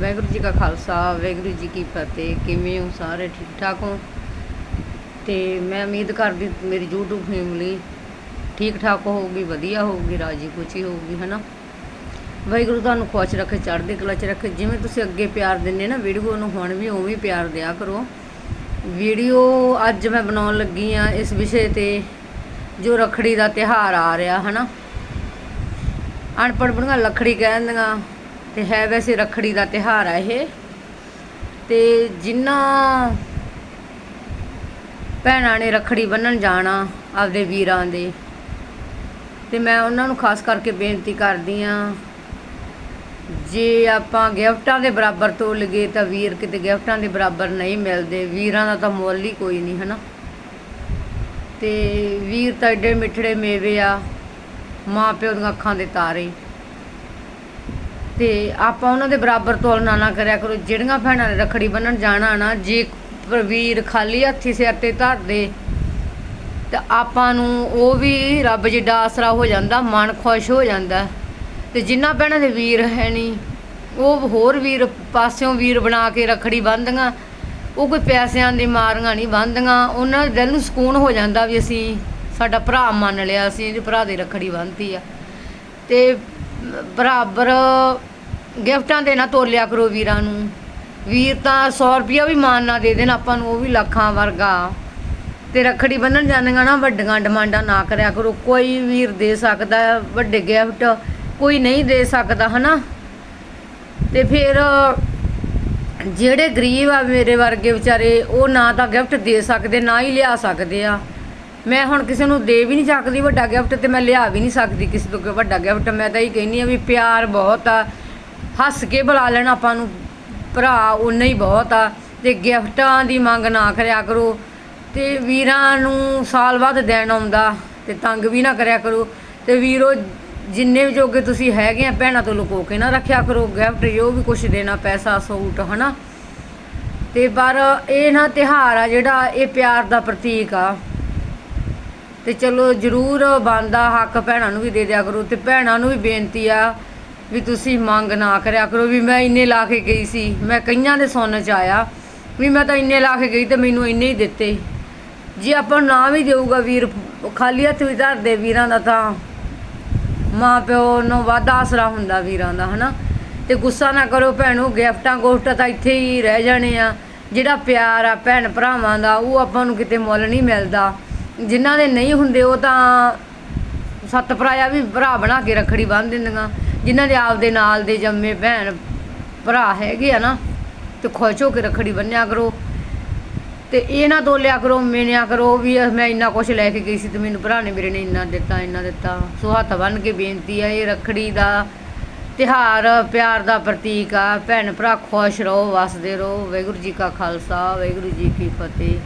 ਵਾਹਿਗੁਰੂ ਜੀ ਕਾ ਖਾਲਸਾ, ਵਾਹਿਗੁਰੂ ਜੀ ਕੀ ਫਤਿਹ। ਕਿਵੇਂ ਹੋ ਸਾਰੇ? ਠੀਕ ਠਾਕ ਹੋ? ਤੇ ਮੈਂ ਉਮੀਦ ਕਰਦੀ ਮੇਰੀ YouTube ਫੈਮਿਲੀ ਠੀਕ ਠਾਕ ਹੋਊਗੀ, ਵਧੀਆ ਹੋਊਗੀ, ਰਾਜੀ ਖੁਸ਼ੀ ਹੋਊਗੀ, ਹਨਾ? ਵਾਹਿਗੁਰੂ ਤੁਹਾਨੂੰ ਖੁਸ਼ ਰੱਖੇ, ਚੜ੍ਹਦੀ ਕਲਾ ਚ ਰੱਖੇ। ਜਿਵੇਂ ਤੁਸੀਂ ਅੱਗੇ ਪਿਆਰ ਦਿੰਦੇ ਨਾ ਵੀਡੀਓ ਨੂੰ, ਹੁਣ ਵੀ ਉਵੇਂ ਹੀ ਪਿਆਰ ਦਿਆ ਕਰੋ। ਵੀਡੀਓ ਅੱਜ ਮੈਂ ਬਣਾਉਣ ਲੱਗੀ ਆ ਇਸ ਵਿਸ਼ੇ ਤੇ, ਜੋ ਰਖੜੀ ਦਾ ਤਿਹਾਰ ਆ ਰਿਹਾ, ਹਨਾ? ਅਨਪੜ੍ਹ ਬੁੜੀਆਂ ਲੱਖੜੀ ਕਹਿੰਦੀਆਂ ਤੇ ਹੈ ਵੈਸੇ ਰੱਖੜੀ ਦਾ ਤਿਹਾਰ ਆ ਇਹ। ਤੇ ਜਿਨ੍ਹਾਂ ਭੈਣਾਂ ਨੇ ਰੱਖੜੀ ਬੰਨਣ ਜਾਣਾ ਆਪਦੇ ਵੀਰਾਂ ਦੇ, ਤੇ ਮੈਂ ਉਹਨਾਂ ਨੂੰ ਖਾਸ ਕਰਕੇ ਬੇਨਤੀ ਕਰਦੀ ਆ ਜੇ ਆਪਾਂ ਗਿਫਟਾਂ ਦੇ ਬਰਾਬਰ ਤੋਲ ਲਈਏ ਤਾਂ ਵੀਰ ਕਿਤੇ ਗਿਫਟਾਂ ਦੇ ਬਰਾਬਰ ਨਹੀਂ ਮਿਲਦੇ, ਵੀਰਾਂ ਦਾ ਤਾਂ ਮੁੱਲ ਹੀ ਕੋਈ ਨਹੀਂ, ਹਨਾ। ਤੇ ਵੀਰ ਤਾਂ ਏਡੇ ਮਿੱਠੜੇ ਮੇਵੇ ਆ, ਮਾਂ ਪਿਓ ਦੀਆਂ ਅੱਖਾਂ ਦੇ ਤਾਰੇ। ਤੇ ਆਪਾਂ ਉਹਨਾਂ ਦੇ ਬਰਾਬਰ ਤੋਲਣਾ ਨਾ ਕਰਿਆ ਕਰੋ। ਜਿਹੜੀਆਂ ਭੈਣਾਂ ਨੇ ਰੱਖੜੀ ਬੰਨਣ ਜਾਣਾ ਨਾ, ਜੇ ਵੀਰ ਖਾਲੀ ਹੱਥੀ ਸਿਰ ਤੇ ਧਰਦੇ, ਤੇ ਆਪਾਂ ਨੂੰ ਉਹ ਵੀ ਰੱਬ ਜਿੱਡਾ ਆਸਰਾ ਹੋ ਜਾਂਦਾ, ਮਨ ਖੁਸ਼ ਹੋ ਜਾਂਦਾ। ਤੇ ਜਿਨ੍ਹਾਂ ਭੈਣਾਂ ਦੇ ਵੀਰ ਹੈ ਨਹੀਂ ਉਹ ਹੋਰ ਵੀਰ ਪਾਸਿਓਂ ਵੀਰ ਬਣਾ ਕੇ ਰੱਖੜੀ ਬੰਨ੍ਹਦੀਆਂ ਉਹ ਕੋਈ ਪੈਸਿਆਂ ਦੀ ਮਾਰੀਆਂ ਨਹੀਂ ਬੰਨ੍ਹਦੀਆਂ ਉਹਨਾਂ ਦੇ ਦਿਲ ਨੂੰ ਸਕੂਨ ਹੋ ਜਾਂਦਾ ਵੀ ਅਸੀਂ, ਸਾਡਾ ਭਰਾ ਮੰਨ ਲਿਆ, ਅਸੀਂ ਇਹਦੇ ਭਰਾ ਦੀ ਰੱਖੜੀ ਬੰਨ੍ਹਤੀ ਆ। ਤੇ ਬਰਾਬਰ ਗਿਫਟਾਂ ਦੇਣਾ ਤੋਲਿਆ ਕਰੋ ਵੀਰਾਂ ਨੂੰ। ਵੀਰ ਤਾਂ 100 ਰੁਪਿਆ ਵੀ ਮਾਨ ਨਾ ਦੇ ਦੇਣ, ਆਪਾਂ ਨੂੰ ਉਹ ਵੀ ਲੱਖਾਂ ਵਰਗਾ। ਤੇ ਰੱਖੜੀ ਬੰਨਣ ਜਾਂਦੀਆਂ ਨਾ, ਵੱਡੀਆਂ ਡਿਮਾਂਡਾਂ ਨਾ ਕਰਿਆ ਕਰੋ। ਕੋਈ ਵੀਰ ਦੇ ਸਕਦਾ, ਵੱਡੇ ਗਿਫਟ ਕੋਈ ਨਹੀਂ ਦੇ ਸਕਦਾ, ਹਨਾ? ਤੇ ਫਿਰ ਜਿਹੜੇ ਗਰੀਬ ਆ ਮੇਰੇ ਵਰਗੇ ਵਿਚਾਰੇ, ਉਹ ਨਾ ਤਾਂ ਗਿਫਟ ਦੇ ਸਕਦੇ, ਨਾ ਹੀ ਲਿਆ ਸਕਦੇ ਆ। ਮੈਂ ਹੁਣ ਕਿਸੇ ਨੂੰ ਦੇ ਵੀ ਨਹੀਂ ਸਕਦੀ ਵੱਡਾ ਗਿਫਟ ਤੇ ਮੈਂ ਲਿਆ ਵੀ ਨਹੀਂ ਸਕਦੀ ਕਿਸੇ ਤੋਂ ਕੋਈ ਵੱਡਾ ਗਿਫਟ ਮੈਂ ਤਾਂ ਇਹ ਕਹਿੰਨੀ ਆ ਵੀ ਪਿਆਰ ਬਹੁਤ ਆ। ਹੱਸ ਕੇ ਬੁਲਾ ਲੈਣਾ ਆਪਾਂ ਨੂੰ। ਭਰਾ ਉਨਾ ਹੀ ਬਹੁਤ ਆ। ਤੇ ਗਿਫਟਾਂ ਦੀ ਮੰਗ ਨਾ ਕਰਿਆ ਕਰੋ। ਤੇ ਵੀਰਾਂ ਨੂੰ ਸਾਲ ਬਾਅਦ ਦੇਣ ਆਉਂਦਾ। ਤੇ ਤੰਗ ਵੀ ਨਾ ਕਰਿਆ ਕਰੋ। ਤੇ ਵੀਰੋ, ਜਿੰਨੇ ਵੀ ਜੋਗੇ ਤੁਸੀਂ ਹੈਗੇ ਆ, ਭੈਣਾਂ ਤੋਂ ਲੁਕੋ ਕੇ ਨਾ ਰੱਖਿਆ ਕਰੋ। ਗਿਫਟ ਜੋ ਵੀ ਕੁਝ ਦੇਣਾ, ਪੈਸਾ, ਸੂਟ, ਹਨਾ। ਤੇ ਪਰ ਇਹ ਨਾ ਤਿਹਾਰ ਆ ਜਿਹੜਾ, ਇਹ ਪਿਆਰ ਦਾ ਪ੍ਰਤੀਕ ਆ। ਤੇ ਚਲੋ ਜਰੂਰ ਬੰਦਾ ਹੱਕ ਭੈਣਾਂ ਨੂੰ ਵੀ ਦੇ ਦਿਆ ਕਰੋ ਤੇ ਭੈਣਾਂ ਨੂੰ ਵੀ ਬੇਨਤੀ ਆ ਵੀ ਤੁਸੀਂ ਮੰਗ ਨਾ ਕਰਿਆ ਕਰੋ ਵੀ ਮੈਂ ਇੰਨੇ ਲਾ ਕੇ ਗਈ ਸੀ, ਮੈਂ ਕਈਆਂ ਦੇ ਸੁਣਨ ਚ ਆਇਆ ਵੀ ਮੈਂ ਤਾਂ ਇੰਨੇ ਲਾ ਕੇ ਗਈ ਤੇ ਮੈਨੂੰ ਇੰਨੇ ਹੀ ਦਿੱਤੇ। ਜੇ ਆਪਾਂ ਨੂੰ ਨਾ ਵੀ ਦੇਊਗਾ ਵੀਰ, ਖਾਲੀ ਹੱਥ ਵੀ ਧਰਦੇ ਵੀਰਾਂ ਦਾ ਤਾਂ ਮਾਂ ਪਿਓ ਨੂੰ ਵਾਧਾ ਆਸਰਾ ਹੁੰਦਾ ਵੀਰਾਂ ਦਾ, ਹਨਾ? ਤੇ ਗੁੱਸਾ ਨਾ ਕਰੋ ਭੈਣੋ, ਗਿਫਟਾਂ ਗੋਫਟਾਂ ਤਾਂ ਇੱਥੇ ਹੀ ਰਹਿ ਜਾਣੇ ਆ। ਜਿਹੜਾ ਪਿਆਰ ਆ ਭੈਣ ਭਰਾਵਾਂ ਦਾ, ਉਹ ਆਪਾਂ ਨੂੰ ਕਿਤੇ ਮੁੱਲ ਨਹੀਂ ਮਿਲਦਾ। ਜਿਨ੍ਹਾਂ ਦੇ ਨਹੀਂ ਹੁੰਦੇ ਉਹ ਤਾਂ ਸੱਤ ਭਰਾਇਆ ਵੀ ਭਰਾ ਬਣਾ ਕੇ ਰੱਖੜੀ ਬੰਨ ਦਿੰਦੀਆਂ। ਜਿਨ੍ਹਾਂ ਦੇ ਆਪਦੇ ਨਾਲ ਦੇ ਜੰਮੇ ਭੈਣ, ਭਰਾ ਹੈਗੇ ਆ ਨਾ, ਤੇ ਖੁਸ਼ ਹੋ ਕੇ ਰੱਖੜੀ ਬੰਨਿਆ ਕਰੋ। ਤੇ ਇਹ ਨਾ ਤੋਲਿਆ ਕਰੋ, ਮੇਨਿਆ ਕਰੋ ਵੀ ਮੈਂ ਇੰਨਾ ਕੁਝ ਲੈ ਕੇ ਗਈ ਸੀ ਤੇ ਮੈਨੂੰ ਭਰਾ ਨੇ ਮੇਰੇ ਨੇ ਇੰਨਾ ਦਿੱਤਾ ਇੰਨਾ ਦਿੱਤਾ। ਸੋ ਹੱਥ ਬੰਨ ਕੇ ਬੇਨਤੀ ਆ, ਇਹ ਰੱਖੜੀ ਦਾ ਤਿਹਾਰ ਪਿਆਰ ਦਾ ਪ੍ਰਤੀਕ ਆ। ਭੈਣ ਭਰਾ ਖੁਸ਼ ਰਹੋ, ਵਸਦੇ ਰਹੋ। ਵਾਹਿਗੁਰੂ ਜੀ ਕਾ ਖਾਲਸਾ, ਵਾਹਿਗੁਰੂ ਜੀ ਕੀ ਫਤਿਹ।